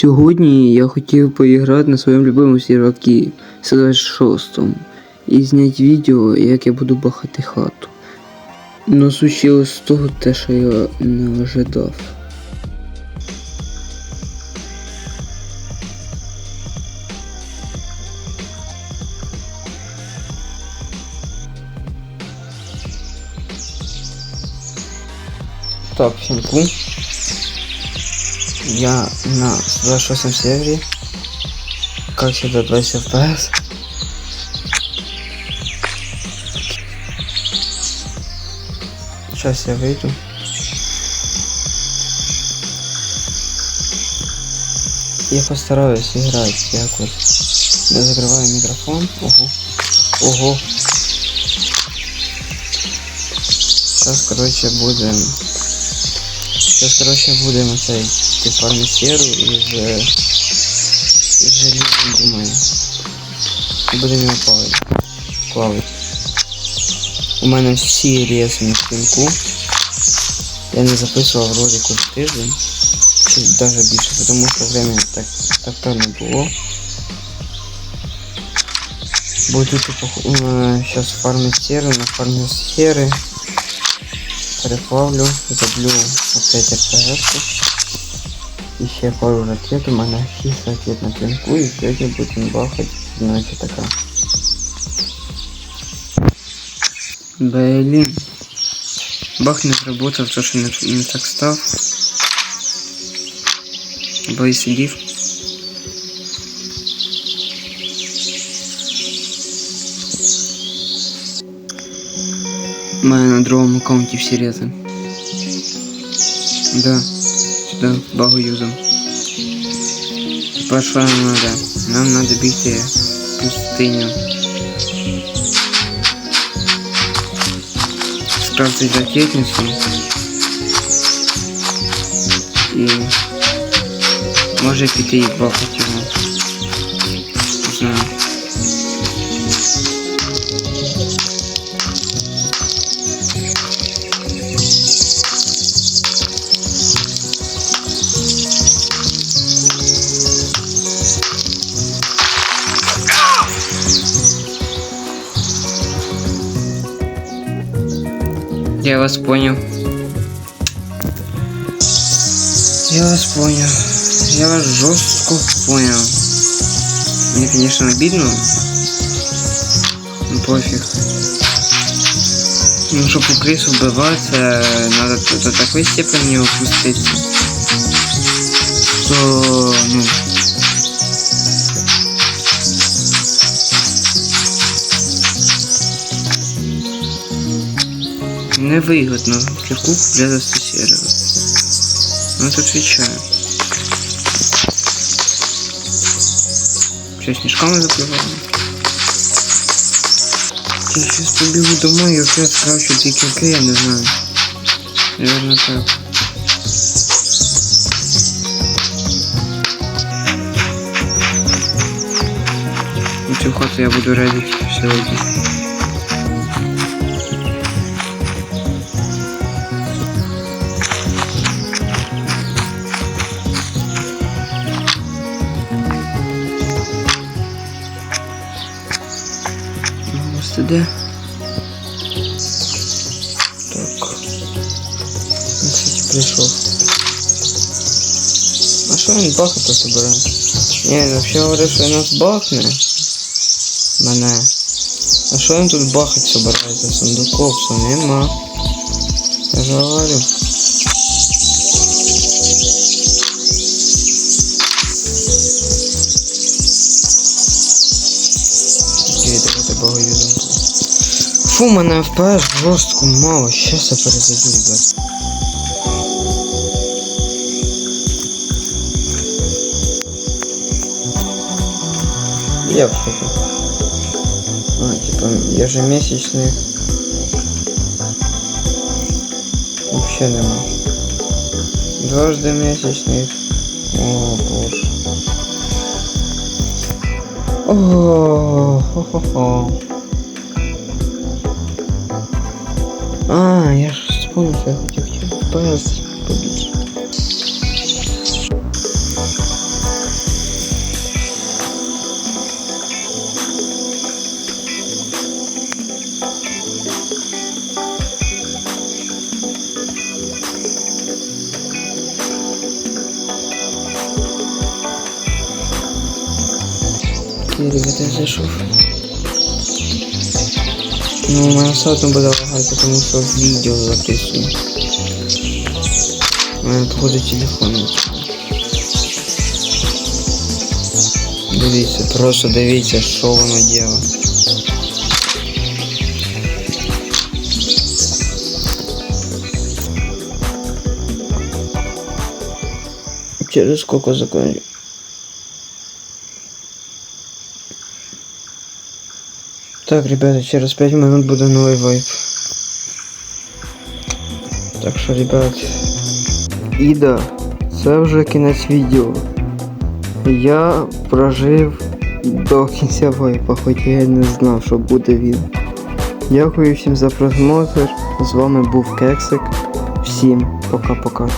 Сьогодні я хотів поіграти на своєму любимому сервакі 126 і зняти відео, як я буду бахати хату. Но случилось з того те, що я не ожидав. Так, кум. Я на 26 сервере. Как всегда 20 FPS. Сейчас я выйду. Я постараюсь играть якось. Я закрываю микрофон. Ого. Ого. Сейчас, короче, будем Сейчас, короче, будемо цей ті фармі серу із, е, із желізом, думаю. І будемо його плавити. Плавити. У мене всі ресні в пінку. Я не записував ролик уже тиждень. Чи навіть більше, тому що времени так, так то не було. Буду типу, зараз фармити серу, на фармі сери. Переплавлю, зроблю опять РПГ. І ще пару ракет, у мене 6 ракет на клинку і сьогодні будемо бахати, ночі така. Блін. Бах не зработав, то що не, не так став. Бо і сидів. мене на другому аккаунті всі рези. Да, сюди багу юзом. Тепер що нам треба? Нам треба бігти в пустиню. Скрафтить ракетницю. І може піти і бахати його. Я вас понял. Я вас понял. Я вас жестко понял. Мне, конечно, обидно. Ну пофиг. Ну, чтобы у крыс убиваться, надо до такой степени опуститься. То, ну... невыгодно для кухни для застосирования. Ну, вот отвечаю. Все, снежками закрываем. Я сейчас побегу домой я опять трачу две килки, я не знаю. Наверное так. Цю хату я буду радити сьогодні. Ось іде. Так. Ось прийшов. А що він бахати собирає? Ні, він взагалі говорив, що він нас бахне. Мене. А що він тут бахать собирається? Сундуков, все нема. Я ж говорю. Фу, мене FPS жорстко мало. Щас я перезайду, ребят. Я в шоке. А, типа, ежемесячных вообще нема. Дважды месячных. О, боже. О, хо-хо-хо. А, я же вспомнил, что я хотел FPS побить. Ребята, зашел. Ну, у мене все одно буде лагати, тому що відео записую. У мене походу телефон. Дивіться, просто дивіться, що воно робить. Через сколько закончим? Так, ребята, через 5 минут буде новий вайп. Так що, ребят. І да, це вже кінець відео. Я прожив до кінця вайпа, хоч я не знав, що буде він. Дякую всім за просмотр. З вами був Кексик. Всім пока-пока.